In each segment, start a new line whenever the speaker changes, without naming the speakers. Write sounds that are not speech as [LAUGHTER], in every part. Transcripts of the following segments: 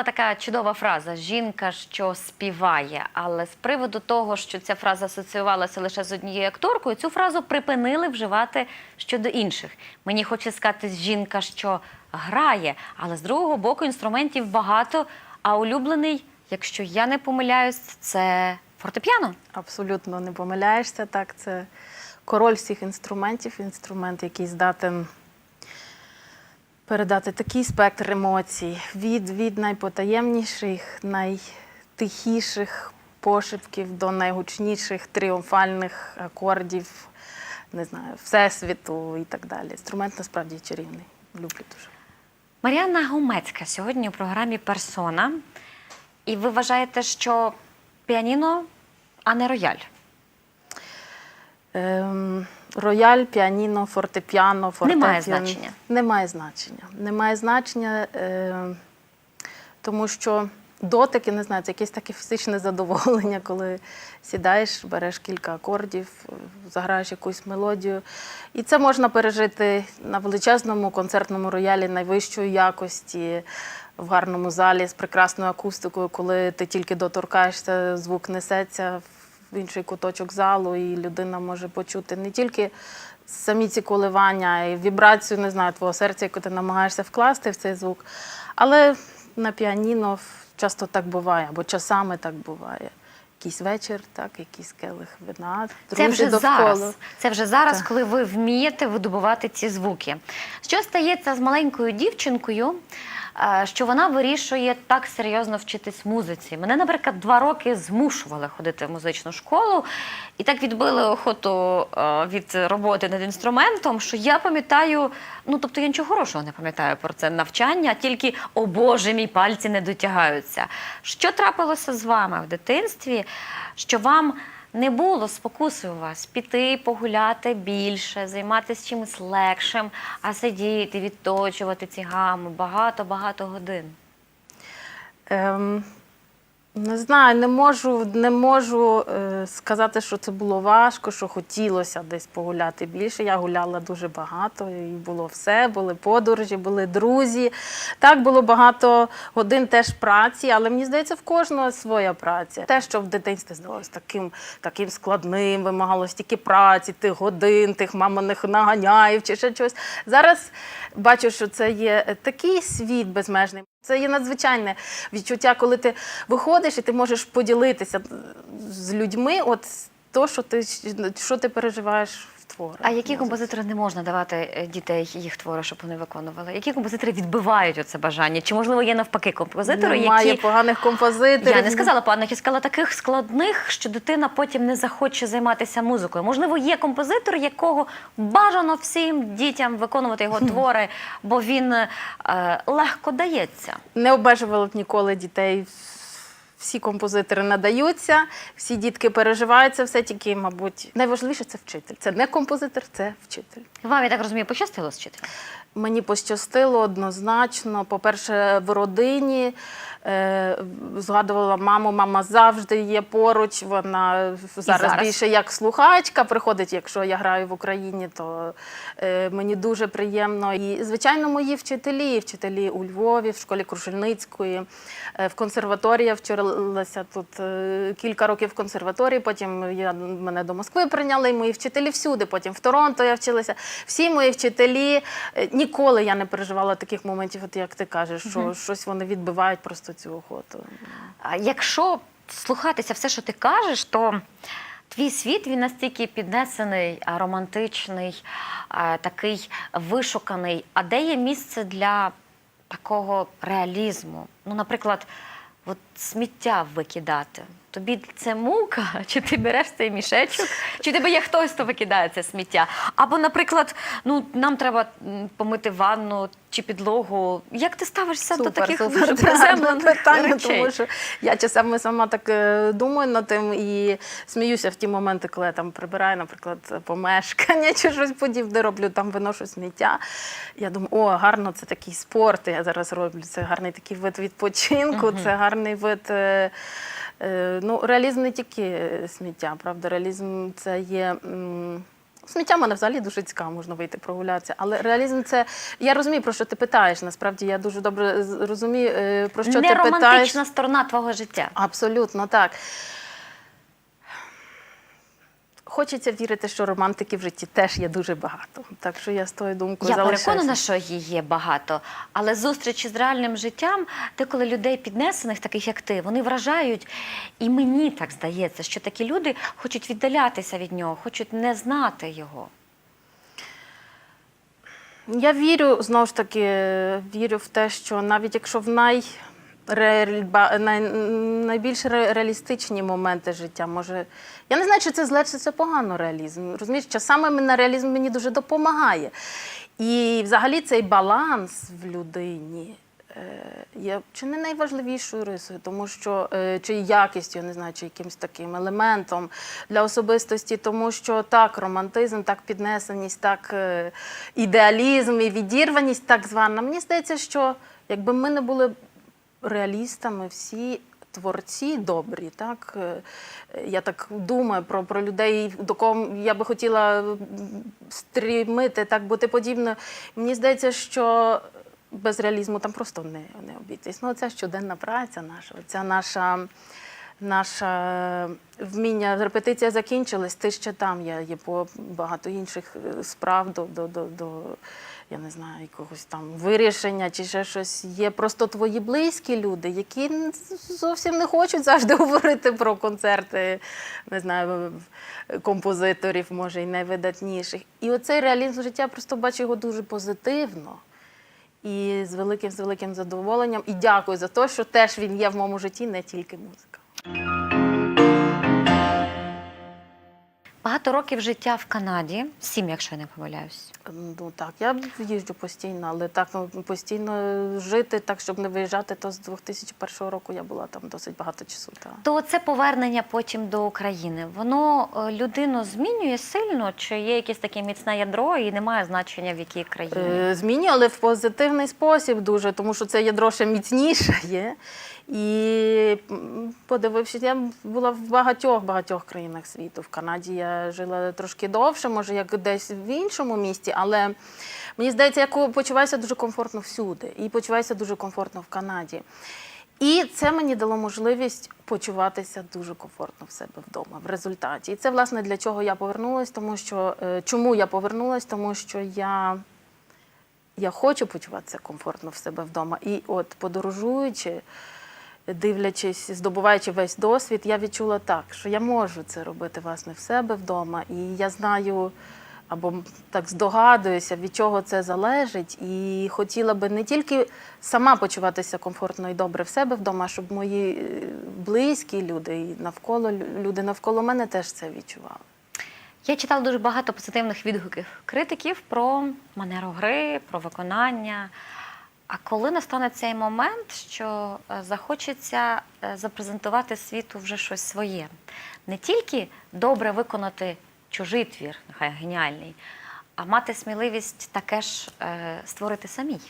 була така чудова фраза жінка, що співає. Але з приводу того, що ця фраза асоціювалася лише з однією акторкою, цю фразу припинили вживати щодо інших. Мені хочеться сказати жінка, що грає, але з другого боку інструментів багато. А улюблений, якщо я не помиляюсь, це фортепіано.
Абсолютно не помиляєшся. Так, це король всіх інструментів, інструмент, який здатен передати такий спектр емоцій від, від найпотаємніших, найтихіших пошепків до найгучніших тріумфальних акордів, не знаю, всесвіту і так далі. Інструмент насправді чарівний. Люблю дуже.
Мар'яна Гумецька сьогодні у програмі Персона. І ви вважаєте, що піаніно, а не рояль?
Ем, рояль, піаніно, фортепіано, фортепіано.
Немає значення.
Немає значення. Немає значення, ем, тому що дотики, не знаю, це якесь таке фізичне задоволення, коли сідаєш, береш кілька акордів, е, заграєш якусь мелодію. І це можна пережити на величезному концертному роялі найвищої якості. В гарному залі з прекрасною акустикою, коли ти тільки доторкаєшся, звук несеться в інший куточок залу, і людина може почути не тільки самі ці коливання, й вібрацію, не знаю, твого серця, яку ти намагаєшся вкласти в цей звук. Але на піаніно часто так буває, або часами так буває. Якийсь вечір, так, якийсь келих вина,
Це вже
довкола.
зараз. Це вже зараз,
Так.
коли ви вмієте видобувати ці звуки. Що стається з маленькою дівчинкою, що вона вирішує так серйозно вчитись музиці? Мене, наприклад, два роки змушували ходити в музичну школу, і так відбили охоту е, від роботи над інструментом, що я пам'ятаю, ну тобто я нічого хорошого не пам'ятаю про це навчання, тільки о Боже, мій пальці не дотягаються. Що трапилося з вами в дитинстві, що вам не було спокуси у вас піти, погуляти більше, займатися чимось легшим, а сидіти, відточувати ці гами багато-багато годин.
Ем, не знаю, не можу, не можу е, сказати, що це було важко, що хотілося десь погуляти більше. Я гуляла дуже багато, і було все, були подорожі, були друзі. Так, було багато годин теж праці, але мені здається, в кожного своя праця. Те, що в дитинстві здавалося таким, таким складним, вимагало стільки праці, тих годин, тих маминих наганяїв чи ще щось. Зараз бачу, що це є такий світ безмежний. Це є надзвичайне відчуття, коли ти виходиш і ти можеш поділитися з людьми, от то, що ти що ти переживаєш в творах.
А які композитори не можна давати е, дітей їх твори, щоб вони виконували? Які композитори відбивають оце бажання? Чи можливо є навпаки композитори,
Немає
які
поганих композиторів.
Я не сказала поганих, я сказала таких складних, що дитина потім не захоче займатися музикою. Можливо, є композитор, якого бажано всім дітям виконувати його [LAUGHS] твори, бо він е, легко дається.
Не обмежували б ніколи дітей. Всі композитори надаються, всі дітки переживають це все, тільки, мабуть, найважливіше це вчитель. Це не композитор, це вчитель.
Вам, я так розумію, пощастило з вчителем?
Мені пощастило однозначно. По-перше, в родині е, згадувала маму, мама завжди є поруч. Вона зараз,
зараз?
більше як слухачка. Приходить, якщо я граю в Україні, то е, мені дуже приємно. І, звичайно, мої вчителі, вчителі у Львові, в школі Крушельницької, е, в консерваторії я вчилася тут е, кілька років в консерваторії. Потім я, мене до Москви прийняли, і мої вчителі всюди. Потім в Торонто я вчилася. Всі мої вчителі. е, Ніколи я не переживала таких моментів, от як ти кажеш, що щось вони відбивають просто цю охоту.
А Якщо слухатися все, що ти кажеш, то твій світ він настільки піднесений, романтичний, такий вишуканий. А де є місце для такого реалізму? Ну, наприклад, от сміття викидати. Тобі це мука, [LAUGHS] чи ти береш цей мішечок, чи тебе є хтось, хто викидає це сміття? Або, наприклад, ну нам треба помити ванну чи підлогу. Як ти ставишся до таких дуже [LAUGHS]
Це
приземлених
гарне питання,
речей?
тому що я часами сама так е, думаю над тим і сміюся в ті моменти, коли я там прибираю, наприклад, помешкання [LAUGHS] чи щось подібне роблю, там виношу сміття. Я думаю, о, гарно, це такий спорт. Я зараз роблю. Це гарний такий вид відпочинку, це гарний вид. Е, е, Ну, реалізм не тільки сміття, правда, реалізм це є сміття мене взагалі дуже цікаво, можна вийти прогулятися. Але реалізм це. Я розумію, про що ти питаєш. Насправді я дуже добре розумію, е, про що
Не
ти питаєш.
романтична сторона твого життя.
Абсолютно так. Хочеться вірити, що романтики в житті теж є дуже багато. Так що я з тою думкою
Я
залишаюся.
переконана, що її є багато, але зустрічі з реальним життям, деколи людей піднесених, таких як ти, вони вражають. І мені так здається, що такі люди хочуть віддалятися від нього, хочуть не знати його.
Я вірю, знову ж таки, вірю в те, що навіть якщо в най... най... найбільш ре- реалістичні моменти життя, може. Я не знаю, чи це зле, чи це погано реалізм. Розумієш, часами мене реалізм мені дуже допомагає. І взагалі цей баланс в людині е, є чи не найважливішою рисою, тому що е, чи якістю, я не знаю, чи якимось таким елементом для особистості, тому що так, романтизм, так піднесеність, так е, ідеалізм і відірваність, так звана. Мені здається, що якби ми не були реалістами, всі. Творці добрі, так Е, я так думаю про, про людей, до кого я би хотіла стрімити, так бути подібно. Мені здається, що без реалізму там просто не, не обійтись. Ну, це щоденна праця наша, ця наша, наша вміння. Репетиція закінчилась, ти ще там. Я є по багато інших е, справ до, до, до, до я не знаю, якогось там вирішення чи ще щось. Є просто твої близькі люди, які зовсім не хочуть завжди [LAUGHS] говорити про концерти, не знаю, композиторів, може, і найвидатніших. І оцей реалізм життя просто бачу його дуже позитивно. І з великим, з великим задоволенням. І дякую за те, що теж він є в моєму житті, не тільки музика.
Багато років життя в Канаді, сім, якщо я не помиляюсь.
Ну так, я їжджу постійно, але так ну, постійно жити, так щоб не виїжджати, то з 2001 року я була там досить багато часу. Так.
То це повернення потім до України. Воно е, людину змінює сильно, чи є якесь таке міцне ядро і немає значення в якій країні?
Е, Змінює, але в позитивний спосіб дуже, тому що це ядро ще міцніше є. І м, подивившись, я була в багатьох багатьох країнах світу. В Канаді я жила трошки довше, може, як десь в іншому місті, але мені здається, я почуваюся дуже комфортно всюди. І почуваюся дуже комфортно в Канаді. І це мені дало можливість почуватися дуже комфортно в себе вдома в результаті. І це, власне, для чого я повернулася, тому що е, чому я повернулася? Тому що я я хочу почуватися комфортно в себе вдома. І от подорожуючи, дивлячись, здобуваючи весь досвід, я відчула так, що я можу це робити власне в себе вдома. І я знаю або так здогадуюся, від чого це залежить. І хотіла би не тільки сама почуватися комфортно і добре в себе вдома, щоб мої е, близькі люди і навколо люди навколо мене теж це відчували.
Я читала дуже багато позитивних відгуків критиків про манеру гри, про виконання. А коли настане цей момент, що е, захочеться е, запрезентувати світу вже щось своє, не тільки добре виконати чужий твір, нехай геніальний, а мати сміливість таке ж е, створити самій.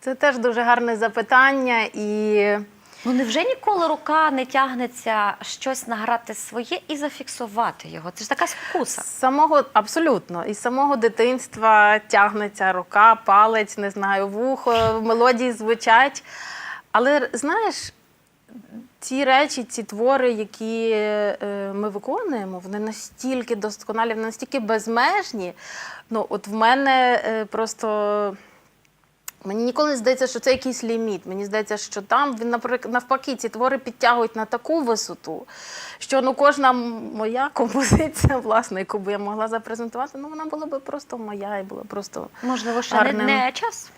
Це теж дуже гарне запитання і.
Ну невже ніколи рука не тягнеться щось награти своє і зафіксувати його? Це ж така спокуса.
Самого абсолютно із самого дитинства тягнеться рука, палець, не знаю, вухо, мелодії звучать. Але знаєш, ці речі, ці твори, які е, ми виконуємо, вони настільки досконалі, вони настільки безмежні. Ну, от в мене е, просто. Мені ніколи не здається, що це якийсь ліміт. Мені здається, що там він навпаки ці твори підтягують на таку висоту, що ну кожна моя композиція, [LAUGHS] власне, яку би я могла запрезентувати, ну вона була би просто моя і була просто
Можливо, ще не, не час.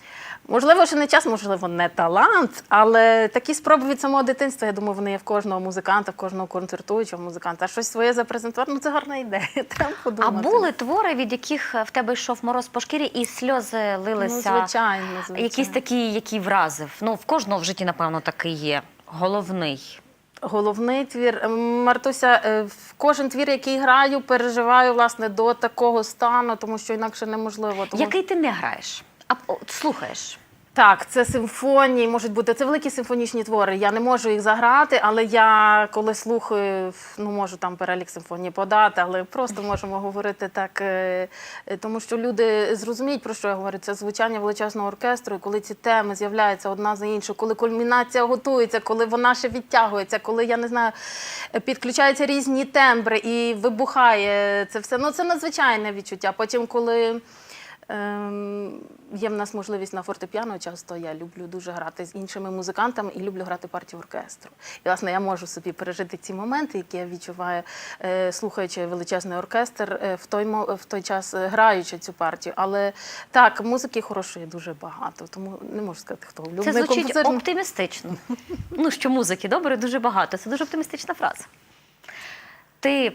Можливо, ще не час, можливо, не талант, але такі спроби від самого дитинства, я думаю, вони є в кожного музиканта, в кожного концертуючого музиканта. А щось своє запрезентувати, ну це гарна ідея. [LAUGHS] Треба
А були твори, від яких в тебе йшов мороз по шкірі, і сльози
ну, звичайно, звичайно.
Якісь такі, які вразив. Ну, в кожного в житті, напевно, такий є. Головний.
Головний твір. Ем, Мартуся, е, в кожен твір, який граю, переживаю власне до такого стану, тому що інакше неможливо. Тому
Який ти не граєш, а от слухаєш.
Так, це симфонії, можуть бути це великі симфонічні твори. Я не можу їх заграти, але я коли слухаю, ну можу там перелік симфонії подати, але просто можемо говорити так, е, е, тому що люди зрозуміють, про що я говорю. Це звучання величезного оркестру, і коли ці теми з'являються одна за іншу, коли кульмінація готується, коли вона ще відтягується, коли я не знаю, підключаються різні тембри і вибухає це все. Ну це надзвичайне відчуття. Потім, коли. Ем, Є в нас можливість на фортепіано. Часто я люблю дуже грати з іншими музикантами і люблю грати партію оркестру. І власне я можу собі пережити ці моменти, які я відчуваю, е, слухаючи величезний оркестр, е, в той в той час е, граючи цю партію. Але так, музики хорошої дуже багато, тому не можу сказати, хто
Це
улюблений
звучить
композитор.
оптимістично. Ну, що музики добре дуже багато. Це дуже оптимістична фраза. Ти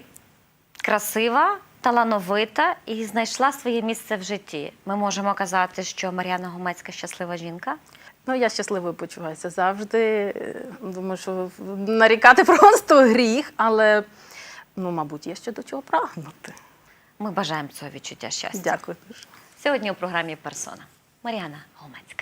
красива, талановита і знайшла своє місце в житті. Ми можемо казати, що Мар'яна Гомецька щаслива жінка.
Ну, я щасливо почуваюся завжди. Е, Думаю, що нарікати просто гріх, але ну, мабуть, є ще до чого прагнути.
Ми бажаємо цього відчуття щастя.
Дякую дуже.
Сьогодні у програмі Персона Мар'яна Гомецька.